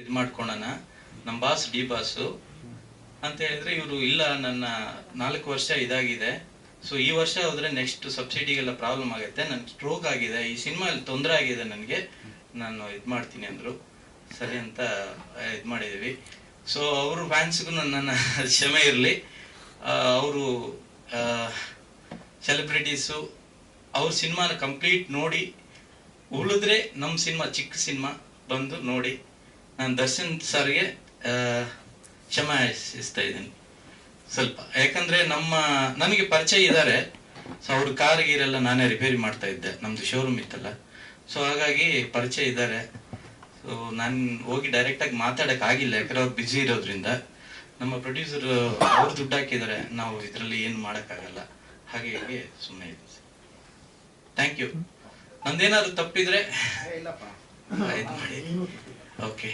ಇದು ಮಾಡ್ಕೊಳೋಣ. ನಮ್ಮ boss D boss ಅಂತ ಹೇಳಿದ್ರೆ ಇವರು, ಇಲ್ಲ, ನನ್ನ ನಾಲ್ಕು ವರ್ಷ ಇದಾಗಿದೆ. ಸೊ ಈ ವರ್ಷ ಹೋದ್ರೆ ನೆಕ್ಸ್ಟ್ ಸಬ್ಸಿಡಿಗೆಲ್ಲ ಪ್ರಾಬ್ಲಮ್ ಆಗುತ್ತೆ. ನನ್ನ ಸ್ಟ್ರೋಕ್ ಆಗಿದೆ. ಈ ಸಿನಿಮಾ ತೊಂದರೆ ಆಗಿದೆ ನನಗೆ. ನಾನು ಇದು ಮಾಡ್ತೀನಿ ಅಂದ್ರು. ಸರಿ ಅಂತ ಇದು ಮಾಡಿದ್ವಿ. ಸೊ ಅವರು ಫ್ಯಾನ್ಸ್ಗೂ ನನ್ನ ಕ್ಷಮೆ ಇರಲಿ. ಅವರು ಸೆಲೆಬ್ರಿಟೀಸು ಅವ್ರ ಸಿನಿಮಾನ ಕಂಪ್ಲೀಟ್ ನೋಡಿ, ಉಳಿದ್ರೆ ನಮ್ಮ ಸಿನಿಮಾ, ಚಿಕ್ಕ ಸಿನಿಮಾ ಬಂದು ನೋಡಿ. ನಾನು ದರ್ಶನ್ ಸರ್ಗೆ ಆ, ಕ್ಷಮೆ ಇದ್ದೀನಿ. ಸ್ವಲ್ಪ ಯಾಕಂದ್ರೆ ನಮ್ಮ ನನಗೆ ಪರಿಚಯ ಇದ್ದಾರೆ ಸೊ ಅವ್ರ ಕಾರ್ ಗೀರೆಲ್ಲ ನಾನೇ ರಿಪೇರಿ ಮಾಡ್ತಾ ಇದ್ದೆ. ನಮ್ದು ಶೋರೂಮ್ ಇತ್ತಲ್ಲ. ಸೊ ಹಾಗಾಗಿ ಪರಿಚಯ ಇದ್ದಾರೆ ಸೊ ನಾನು ಹೋಗಿ ಡೈರೆಕ್ಟ್ ಆಗಿ ಮಾತಾಡಕ್ ಆಗಿಲ್ಲ. ಯಾಕಂದ್ರೆ ಅವ್ರು ಬಿಜಿ ಇರೋದ್ರಿಂದ. ನಮ್ಮ ಪ್ರೊಡ್ಯೂಸರ್ ಅವ್ರು ದುಡ್ಡು ಹಾಕಿದ್ದಾರೆ. ನಾವು ಇದರಲ್ಲಿ ಏನು ಮಾಡೋಕ್ಕಾಗಲ್ಲ ಹಾಗೆ ಹೀಗೆ ಸುಮ್ಮನೆ ಇದೆ ಥ್ಯಾಂಕ್ ಯು ನಂದೇನಾದ್ರು ತಪ್ಪಿದ್ರೆ ಓಕೆ